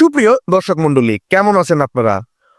সুপ্রিয় দর্শক মন্ডলী কেমন আছেন আপনারা?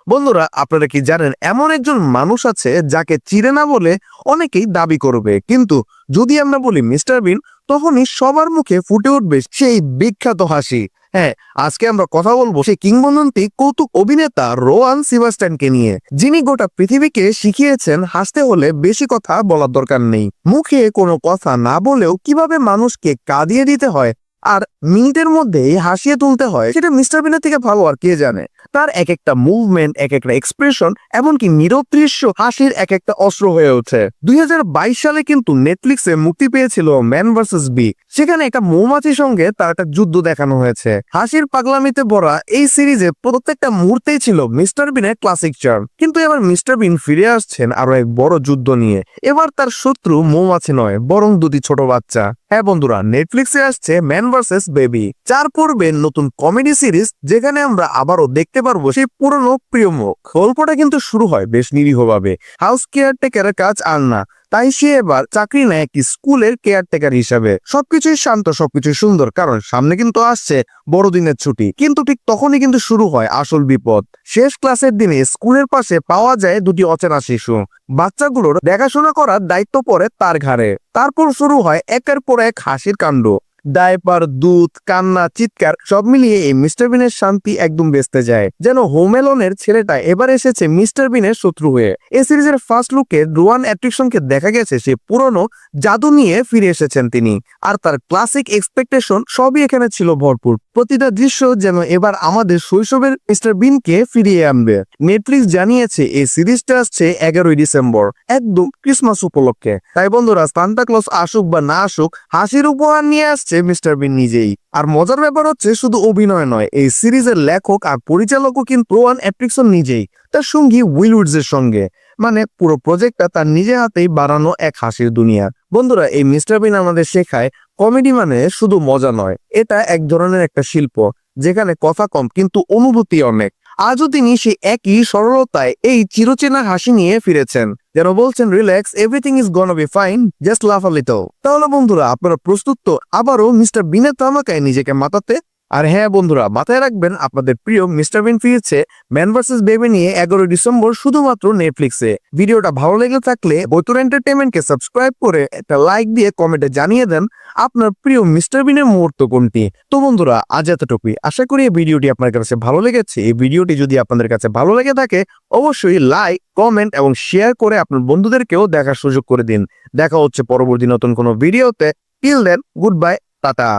বন্ধুরা, আপনারা কি জানেন, এমন একজন মানুষ আছে যাকে চিরে না বলে অনেকেই দাবি করবে। কিন্তু যদি আমরা বলি মিস্টার বিন, তখনই সবার মুখে ফুটে উঠবে সেই বিখ্যাত হাসি। হ্যাঁ আজকে আমরা কথা বলব সেই কিংবদন্তি কৌতুক অভিনেতা রোয়ান সিবাস্টানকে নিয়ে, যিনি গোটা পৃথিবীকে শিখিয়েছেন হাসতে হলে বেশি কথা বলার দরকার নেই। মুখে কোনো কথা না বলেও কীভাবে মানুষকে কাঁদিয়ে দিতে হয় আর মিনিটের মধ্যেই হাসিয়ে তুলতে হয়, সেটা মিস্টার বিনের থেকে ভালো আর কে জানে? তার এক একটা মুভমেন্ট এক একটা এক্সপ্রেশন এমনকি নীরব দৃশ্য হাসির এক একটা অস্ত্র হয়ে ওঠে। দুই হাজার বাইশ সালে কিন্তু নেটফ্লিক্সে মুক্তি পেয়েছিল ম্যান ভার্সেস বি সেখানে একটা মৌমাছির সঙ্গে তার একটা যুদ্ধ দেখানো হয়েছে। হাসির পাগলামিতে ভরা এই সিরিজে প্রত্যেকটা মুহূর্তেই ছিল মিস্টার বিনের ক্লাসিক চার্ম কিন্তু এবার মিস্টার বিন ফিরে আসছেন আরও এক বড় যুদ্ধ নিয়ে। এবার তার শত্রু মৌমাছি নয়, বরং দুটি ছোট বাচ্চা। হ্যাঁ বন্ধুরা নেটফ্লিক্সে আসছে ম্যান ভার্সেস বেবি চার পর্বের নতুন কমেডি সিরিজ যেখানে আমরা আবারও দেখতে পারব সেই পুরনো প্রিয় মুখ। গল্পটা কিন্তু শুরু হয় বেশ নিরীহভাবে। হাউস কেয়ারটেকারের কাজ আর না। তাই সে এবার চাকরি নেয় একটি স্কুলের কেয়ারটেকার হিসাবে। সবকিছুই শান্ত, সবকিছুই সুন্দর, কারণ সামনে কিন্তু আসছে বড়দিনের ছুটি। কিন্তু ঠিক তখনই কিন্তু শুরু হয় আসল বিপদ। শেষ ক্লাসের দিনে স্কুলের পাশে পাওয়া যায় দুটি অচেনা শিশু। বাচ্চাগুলোর দেখাশোনা করার দায়িত্ব পরে তার ঘাড়ে। তারপর শুরু হয় একের পর এক হাসির কাণ্ড। ডায়পার দুধ, কান্না, চিৎকার, সব মিলিয়ে এই মিস্টার বিনের শান্তি একদম বেসতে যায়। যেন হোমেলনের ছেলেটা এবার এসেছে মিস্টার বিনের শত্রু হয়ে। এ সিরিজের ফার্স্ট লুকে রোয়ান অ্যাট্রিকশনকে দেখা গেছে সে পুরনো জাদু নিয়ে ফিরে এসেছেন তিনি। আর তার ক্লাসিক এক্সপেকটেশন সবই এখানে ছিল ভরপুর। প্রতিটা দৃশ্য যেন এবার আমাদের শৈশবের মিস্টার বিনকে ফিরিয়ে আনবে। নেটফ্লিক্স জানিয়েছে এই সিরিজটা আসছে এগারোই ডিসেম্বর, একদম ক্রিসমাস উপলক্ষে। তাই বন্ধুরা, সান্তা ক্লস আসুক বা না আসুক, হাসির উপহার নিয়ে আসছে মিস্টার বিন নিজেই। আর মজার ব্যাপার হচ্ছে শুধু অভিনয় নয়, এই সিরিজের লেখক আর পরিচালকও কিন্তু রোয়ান অ্যাট্রিকসন নিজেই, তার সঙ্গী উইলউডস এর সঙ্গে। মানে পুরো প্রজেক্টটা তার নিজে হাতেই বানানো এক হাসির দুনিয়া। বন্ধুরা, এই মিস্টার বিন আমাদের শেখায়, কমেডি মানে শুধু মজা নয়, এটা এক ধরনের একটা শিল্প, যেখানে কথা কম কিন্তু অনুভূতি অনেক। আজও তিনি সেই একই সরলতায় এই চিরচেনা হাসি নিয়ে ফিরেছেন। যেন বলছেন, relax, everything is gonna be fine, just love a little. তাহলে বন্ধুরা, আপনারা প্রস্তুত তো? আবারও মিস্টার বিনের তামাকায় নিজেকে মাতাতে আর হ্যাঁ বন্ধুরা, মাথায় রাখবেন আপনাদের প্রিয় মিস্টার বিন ফিরছে ম্যান ভার্সেস বেবি নিয়ে এগারোই ডিসেম্বর শুধুমাত্র নেটফ্লিক্সে ভিডিওটা ভালো লেগে থাকলে বৈতুর এন্টারটেনমেন্টকে সাবস্ক্রাইব করে একটা লাইক দিয়ে কমেন্টে জানিয়ে দেন আপনার প্রিয় মিস্টার বিনের মুহূর্ত কোনটি। তো বন্ধুরা, আজ এতটুকুই। আশা করি এই ভিডিওটি আপনার কাছে ভালো লেগেছে। এই ভিডিওটি যদি আপনাদের কাছে ভালো লেগে থাকে, অবশ্যই লাইক, কমেন্ট এবং শেয়ার করে আপনার বন্ধুদেরকেও দেখার সুযোগ করে দিন। দেখা হচ্ছে পরবর্তী নতুন কোনো ভিডিওতে। Till then good bye tata.